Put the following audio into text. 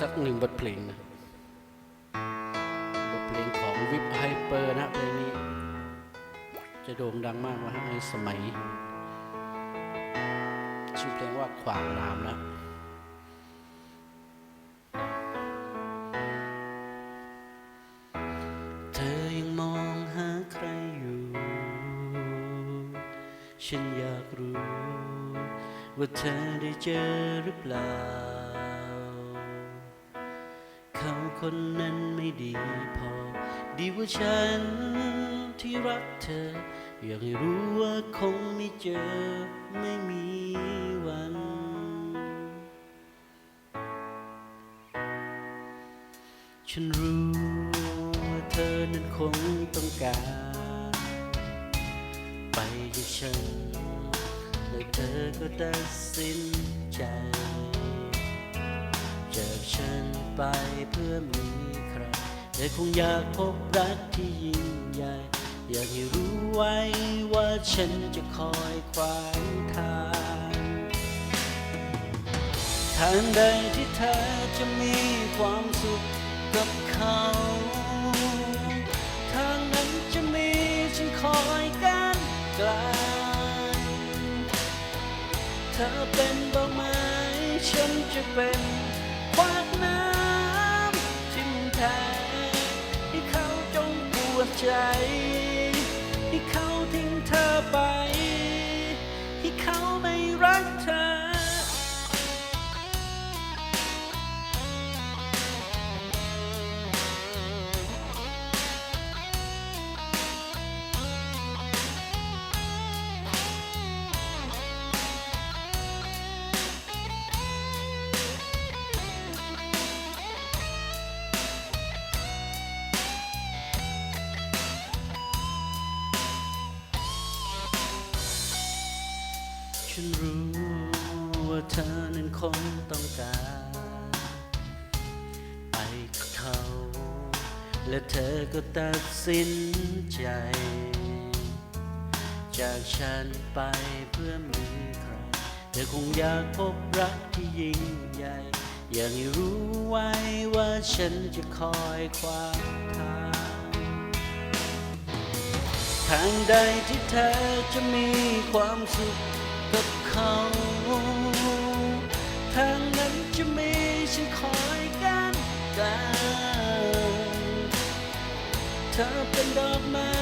สักหนึ่งบทเพลงนะบทเพลงของวิปไฮเปอร์นะเพลงนี้ จะโด่งดังมากนะในสมัย ชื่อเพลงว่าขวางน้ำนะเธอยังมองหาใครอยู่ ฉันอยากรู้ ว่าเธอได้เจอหรือเปล่า เขาคนนั้นไม่ดีพอ ดีกว่าฉันที่รักเธอ อยากให้รู้ว่าคงไม่เจอไม่มีวัน ฉันรู้ว่าเธอนั้นคงต้องการ ไปจากฉัน และเธอก็ตัดสินใจ จากฉันไปเพื่อมีใครแต่คงอยากพบรักที่ยิ่งใหญ่ อยากให้รู้ไว้ว่าฉันจะคอยขวางทางทางใดที่เธอจะมีความสุขกับเขาทางนั้นจะมีฉันคอยกันไกลเธอเป็นดอกไหมฉันจะเป็น ใจ ฉันรู้ว่าเธอนั้นคงต้องการ ไปกับเขา และเธอก็ตัดสินใจ จากฉันไปเพื่อมีใคร เธอคงอยากพบรักที่ยิ่งใหญ่ อยากให้รู้ไว้ว่าฉันจะคอยขวางทางทางใดที่เธอจะมีความสุข เธอเป็นดอกไม้